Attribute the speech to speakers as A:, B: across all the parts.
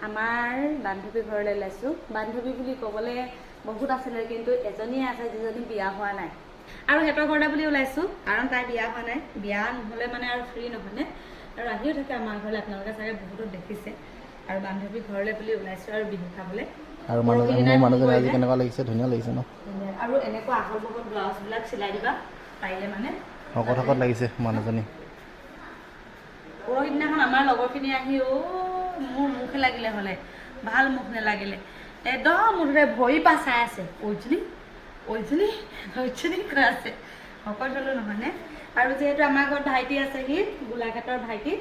A: আমাৰ বান্ধৱী ঘৰলৈ ওলাইছোঁ। বান্ধৱী বুলি ক'বলৈ বহুত আছিলে কিন্তু এজনীয়ে আছে যিজনী বিয়া হোৱা নাই। আৰু সিহঁতৰ ঘৰলৈ বুলি ওলাইছোঁ কাৰণ তাই বিয়া হোৱা নাই। বিয়া নহ'লে মানে আৰু ফ্ৰী নহয়নে? আৰু আহিও থাকে আমাৰ ঘৰলৈ আপোনালোকে চাগে বহুতো দেখিছে। আৰু বান্ধৱী ঘৰলৈ বুলি ওলাইছোঁ আৰু বিহু খাবলৈ।
B: আৰু মানুহজনী মোৰ মানুহজনী আজি কেনেকুৱা লাগিছে? ধুনীয়া লাগিছে ন?
A: আৰু এনেকুৱা আহল বহল ব্লাউজবিলাক চিলাই দিবা পাৰিলে মানে।
B: শকত শকত লাগিছে মানুহজনী।
A: পৰহি দিনাখন আমাৰ লগৰখিনি আহি অ' মোৰ মুখে লাগিলে হ'লে ভাল মুখ নেলাগিলে। একদম মুঠতে ভৰি পা চাই আছে। ঐজনী ঐজনী ঐজনী কৈ আছে। শকত হ'লো নহয়নে আৰু যিহেতু আমাৰ ঘৰত ভাইটি আছে সি গোলাঘাটৰ ভাইটি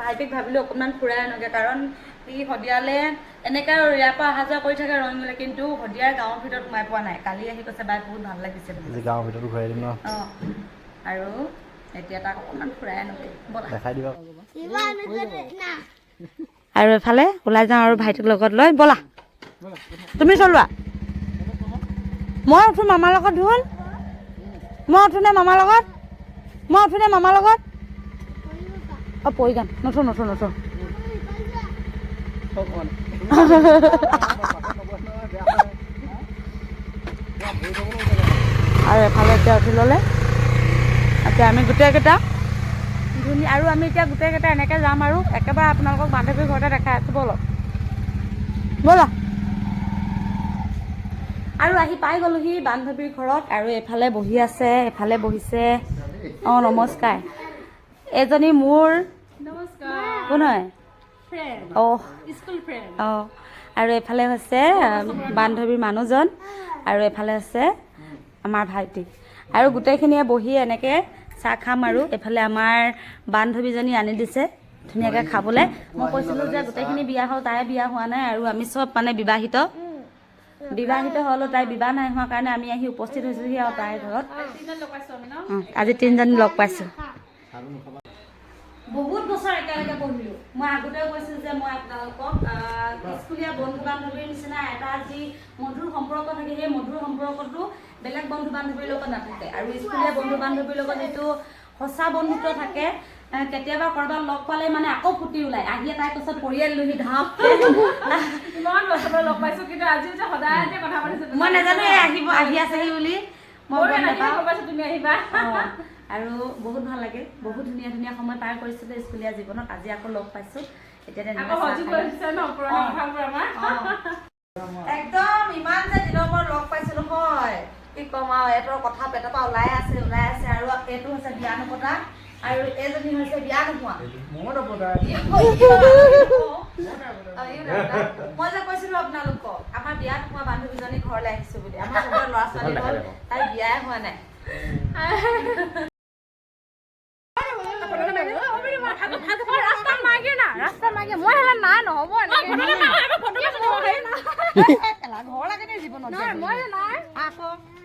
A: ভাইটিক ভাবিলোঁ অকণমান ফুৰাই আনোগৈ। কাৰণ সি শদিয়ালে এনেকৈ আৰু ইয়াৰ পৰা অহা যোৱা কৰি থাকে ৰঙিলে কিন্তু শদিয়াৰ গাঁৱৰ ভিতৰত সোমাই পোৱা নাই। কালি আহি কৈছে বাই বহুত ভাল লাগিছে বুলি।
B: গাঁৱৰ ভিতৰতো ঘূৰাই দিম ন?
A: অঁ। আৰু এতিয়া তাক অকণমান ফুৰাই আনোগৈ। ব'লা।
B: দেখাই দিবা।
A: আৰু এফালে ওলাই যাওঁ আৰু ভাইটিক লগত লৈ ব'লা। তুমি চলোৱা। মই উঠো মামাৰ লগত ধুল মই উঠোনে মামাৰ লগত? মই উঠোনে মামাৰ লগত? অঁ পৰি যাম। নুঠো নুঠো নুঠো আৰু এফালে এতিয়া উঠি ল'লে। এতিয়া আমি গোটেইকেইটা ধুনীয়া আৰু আমি এতিয়া গোটেইকেইটা এনেকৈ যাম আৰু একেবাৰে আপোনালোকক বান্ধৱীৰ ঘৰতে দেখাই আছোঁ ব'লক। ব'লা। আৰু আহি পাই গ'লোহি বান্ধৱীৰ ঘৰত আৰু এফালে বহি আছে এফালে বহিছে। অঁ নমস্কাৰ। এজনী মোৰ কোন হয়? অঁ। অঁ। আৰু এফালে হৈছে বান্ধৱীৰ মানুহজন আৰু এফালে হৈছে আমাৰ ভাইটি। আৰু গোটেইখিনিয়ে বহি এনেকৈ চাহ খাম আৰু। এফালে আমাৰ বান্ধৱীজনী আনি দিছে ধুনীয়াকৈ খাবলৈ। মই কৈছিলোঁ যে গোটেইখিনি বিয়া হ'ল তাই বিয়া হোৱা নাই আৰু আমি চব মানে বিবাহিত। বিবাহিত হ'লেও তাই বিবাহ নাই হোৱাৰ কাৰণে আমি আহি উপস্থিত হৈছোঁহি আৰু তাইৰ ঘৰত। অঁ, আজি তিনিজনী লগ পাইছোঁ বহুত বছৰ একেলগে পঢ়িলোঁ মই আগতেও কৈছোঁ যে মই আপোনালোকক স্কুলীয়া বন্ধু বান্ধৱীৰ নিচিনা এটা যি মধুৰ সম্পৰ্ক থাকে সেই মধুৰ সম্পৰ্কটো বেলেগ বন্ধু বান্ধৱীৰ লগত নাথাকে। আৰু স্কুলীয়া বন্ধু বান্ধৱীৰ লগত যিটো সঁচা বন্ধুত্ব থাকে কেতিয়াবা ক'ৰবাত লগ পালে মানে আকৌ ফুটি ওলাই আহি তাই কৈছে পৰিয়াল লুহি ধাপ
C: ইমান বছৰ লগ পাইছো কিন্তু আজি যে সদায় যে কথা পাতিছো
A: মই নাজানো আহিব। আহি আছেহি বুলি। মই
C: তুমি আহিবা।
A: আৰু বহুত ভাল লাগে বহুত ধুনীয়া ধুনীয়া সময় পাৰ কৰিছিলোঁ স্কুলীয়া জীৱনত। আজি আকৌ লগ পাইছোঁ। এতিয়া একদম ইমান যে দিনৰ মূৰত লগ পাইছো নহয় কি ক'ম আৰু এইটোৰ কথা পেটৰ পৰা ওলাই আছে ওলাই আছে আৰু এইটো হৈছে বিয়া নপতা আৰু এইজনী হৈছে বিয়া নোহোৱা মই যে কৈছিলো আপোনালোকক আমাৰ বিয়া নোহোৱা বান্ধৱীজনী ঘৰলৈ আহিছো বুলি। আমাৰ চবৰে ল'ৰা ছোৱালী হ'ল তাই বিয়াই হোৱা নাই।
C: না মই হেলা নাই নহ'ব
D: ঘৰ লাগে নে জীৱনত
C: মই নাই
D: আকৌ?